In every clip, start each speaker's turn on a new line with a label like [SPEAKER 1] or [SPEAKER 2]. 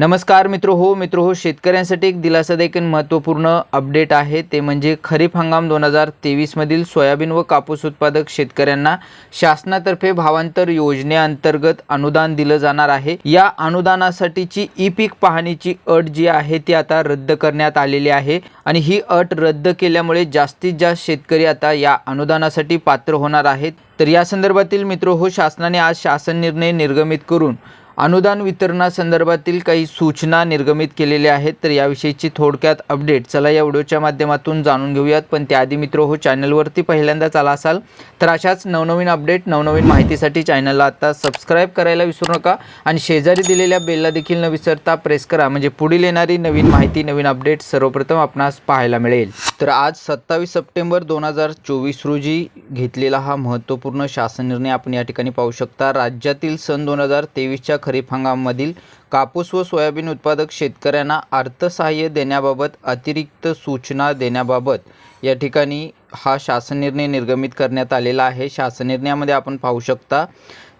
[SPEAKER 1] नमस्कार मित्र हो मित्र हो शेतकऱ्यांसाठी एक दिलासादायक एक महत्त्वपूर्ण अपडेट आहे. ते म्हणजे खरीप हंगाम दोन हजार तेवीसमधील सोयाबीन व कापूस उत्पादक शेतकऱ्यांना शासनातर्फे भावांतर योजनेअंतर्गत अनुदान दिलं जाणार आहे. या अनुदानासाठीची ई पीक पाहणीची अट जी आहे ती आता रद्द करण्यात आलेली आहे. आणि ही अट रद्द केल्यामुळे जास्तीत जास्त शेतकरी आता या अनुदानासाठी पात्र होणार आहेत. तर या संदर्भातील मित्र हो शासनाने आज शासन निर्णय निर्गमित करून अनुदान वितरणासंदर्भातील काही सूचना निर्गमित केलेल्या आहेत तर याविषयीची थोडक्यात अपडेट. चला या व्हिडिओच्या माध्यमातून जाणून घेऊयात. पण त्याआधी मित्र हो चॅनलवरती पहिल्यांदाच आला असाल तर अशाच नवनवीन अपडेट नवनवीन माहितीसाठी चॅनलला आता सबस्क्राईब करायला विसरू नका आणि शेजारी दिलेल्या बेलला देखील न विसरता प्रेस करा. म्हणजे पुढील येणारी नवीन माहिती नवीन अपडेट सर्वप्रथम आपणास पाहायला मिळेल. तर आज सत्तावीस सप्टेंबर दोन हजार चोवीस रोजी घेतलेला हा महत्त्वपूर्ण शासन निर्णय आपण या ठिकाणी पाहू शकता. राज्यातील सन दोन हजार तेवीसच्या खरीप हंगामामधील कापूस व सोयाबीन उत्पादक शेतकऱ्यांना अर्थसहाय्य देण्याबाबत अतिरिक्त सूचना देण्याबाबत या ठिकाणी हा शासन निर्णय निर्गमित करण्यात आलेला आहे. शासन निर्णयामध्ये आपण पाहू शकता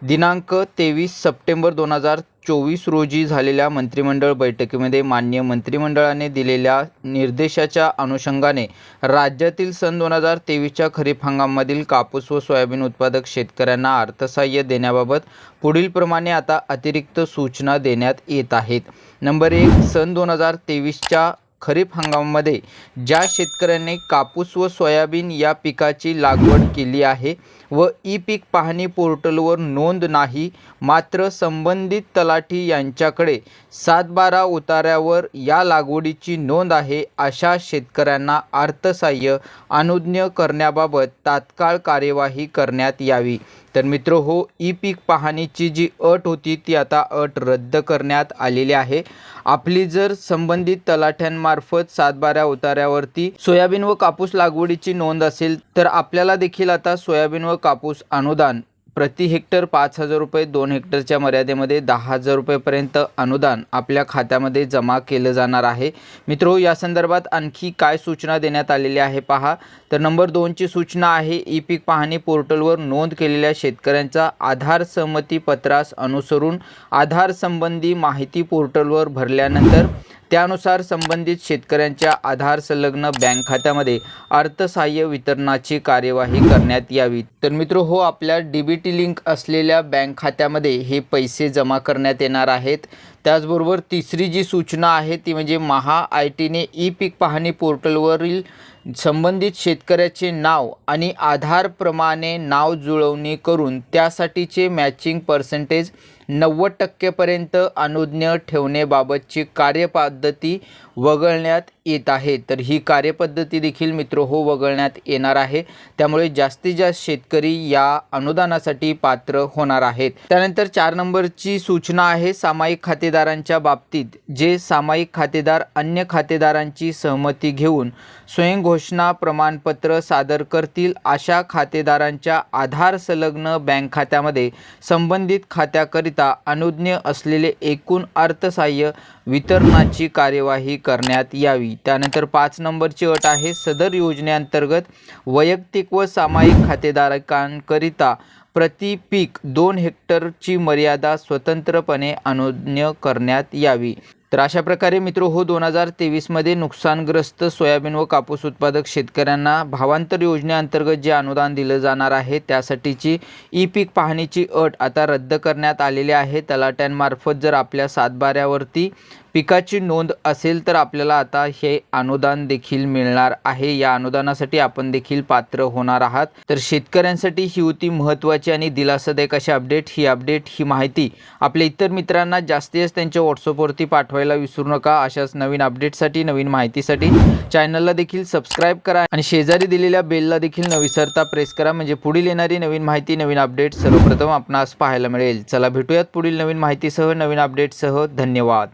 [SPEAKER 1] दिनांक तेवीस सप्टेंबर दोन हजार चोवीस रोजी झालेल्या मंत्रिमंडळ बैठकीमध्ये मान्य मंत्रिमंडळाने दिलेल्या निर्देशाच्या अनुषंगाने राज्यातील सन दोन हजार तेवीसच्या खरीप हंगामामधील कापूस व सोयाबीन उत्पादक शेतकऱ्यांना अर्थसहाय्य देण्याबाबत पुढीलप्रमाणे आता अतिरिक्त सूचना देण्यात येत आहेत. नंबर एक सन दोन हजार तेवीसच्या खरीप हंगामामध्ये ज्या शेतकऱ्यांनी कापूस व सोयाबीन या पिकाची लागवड केली आहे व ई पीक पाहणी पोर्टलवर नोंद नाही मात्र संबंधित तलाठी यांच्याकडे सात बारा उतार्यावर या लागवडीची नोंद आहे अशा शेतकऱ्यांना अर्थसहाय्य अनुज्ञ करण्याबाबत तात्काळ कार्यवाही करण्यात यावी. तर मित्र हो ई पीक पाहणीची जी अट होती ती आता अट रद्द करण्यात आलेली आहे. आपली जर संबंधित तलाठ्यांमार्फत सातबाऱ्या उतार्यावरती सोयाबीन व कापूस लागवडीची नोंद असेल तर आपल्याला देखील आता सोयाबीन व कापूस अनुदान प्रति हेक्टर पाच हजार रुपये दोन हेक्टरच्या मर्यादेमध्ये दहा हजार रुपयेपर्यंत अनुदान आपल्या खात्यामध्ये जमा केलं जाणार आहे. मित्रो या संदर्भात आणखी काय सूचना देण्यात आलेल्या आहे पहा. तर नंबर दोनची सूचना आहे ई पीक पाहणी पोर्टलवर नोंद केलेल्या शेतकऱ्यांचा आधार सहमती पत्रास अनुसरून आधार संबंधी माहिती पोर्टलवर भरल्यानंतर त्यानुसार संबंधित शेतकऱ्यांच्या आधार संलग्न बँक खात्यामध्ये अर्थसहाय्य वितरणाची कार्यवाही करण्यात यावी. तर मित्र हो आपल्या डी बी टी लिंक असलेल्या बँक खात्यामध्ये हे पैसे जमा करण्यात येणार आहेत. त्याचबरोबर तिसरी जी सूचना आहे ती म्हणजे महा आय टीने ई पीक पाहणी पोर्टलवरील संबंधित शेतकऱ्याचे नाव आणि आधारप्रमाणे नाव जुळवणी करून त्यासाठीचे मॅचिंग पर्सेंटेज नव्वद टक्केपर्यंत अनुज्ञ ठेवणेबाबतची कार्यपद्धती वगळण्यात येत आहे. तर ही कार्यपद्धती देखील मित्र हो वगळण्यात येणार आहे. त्यामुळे जास्तीत जास्त शेतकरी या अनुदानासाठी पात्र होणार आहेत. त्यानंतर चार नंबरची सूचना आहे सामायिक खातेदारांच्या बाबतीत जे सामायिक खातेदार अन्य खातेदारांची सहमती घेऊन स्वयंघोषणा प्रमाणपत्र सादर करतील. अशा खातेदारांच्या आधार संलग्न बँक खात्यामध्ये संबंधित खात्याकरिता अनुज्ञ असलेले एकूण अर्थसहाय्य वितरणाची कार्यवाही करण्यात यावी. त्यानंतर पाच नंबरची अट आहे सदर योजनेअंतर्गत वैयक्तिक व सामायिक खातेधारकांकरिता प्रति पीक दोन हेक्टरची मर्यादा स्वतंत्रपणे अनुज्ञ करण्यात यावी. तर अशा प्रकारे मित्र हो दोन हजार तेवीसमध्ये नुकसानग्रस्त सोयाबीन व कापूस उत्पादक शेतकऱ्यांना भावांतर योजनेअंतर्गत जे अनुदान दिलं जाणार आहे त्यासाठीची ई पीक पाहणीची अट आता रद्द करण्यात आलेली आहे. तलाट्यांमार्फत जर आपल्या सातबाऱ्यावरती पिकाची नोंद असेल तर आपल्याला आता हे अनुदान देखील मिळणार आहे. या अनुदानासाठी आपण देखील पात्र होणार आहात. तर शेतकऱ्यांसाठी ही होती महत्त्वाची आणि दिलासादायक अशी अपडेट. ही अपडेट ही माहिती आपल्या इतर मित्रांना जास्तीत जास्त त्यांच्या व्हॉट्सअपवरती पाठवायला विसरू नका. अशाच नवीन अपडेटसाठी नवीन माहितीसाठी चॅनलला देखील सबस्क्राईब करा आणि शेजारी दिलेल्या बेलला देखील न विसरता प्रेस करा. म्हणजे पुढील येणारी नवीन माहिती नवीन अपडेट सर्वप्रथम आपणास पाहायला मिळेल. चला भेटूयात पुढील नवीन माहितीसह नवीन अपडेटसह धन्यवाद.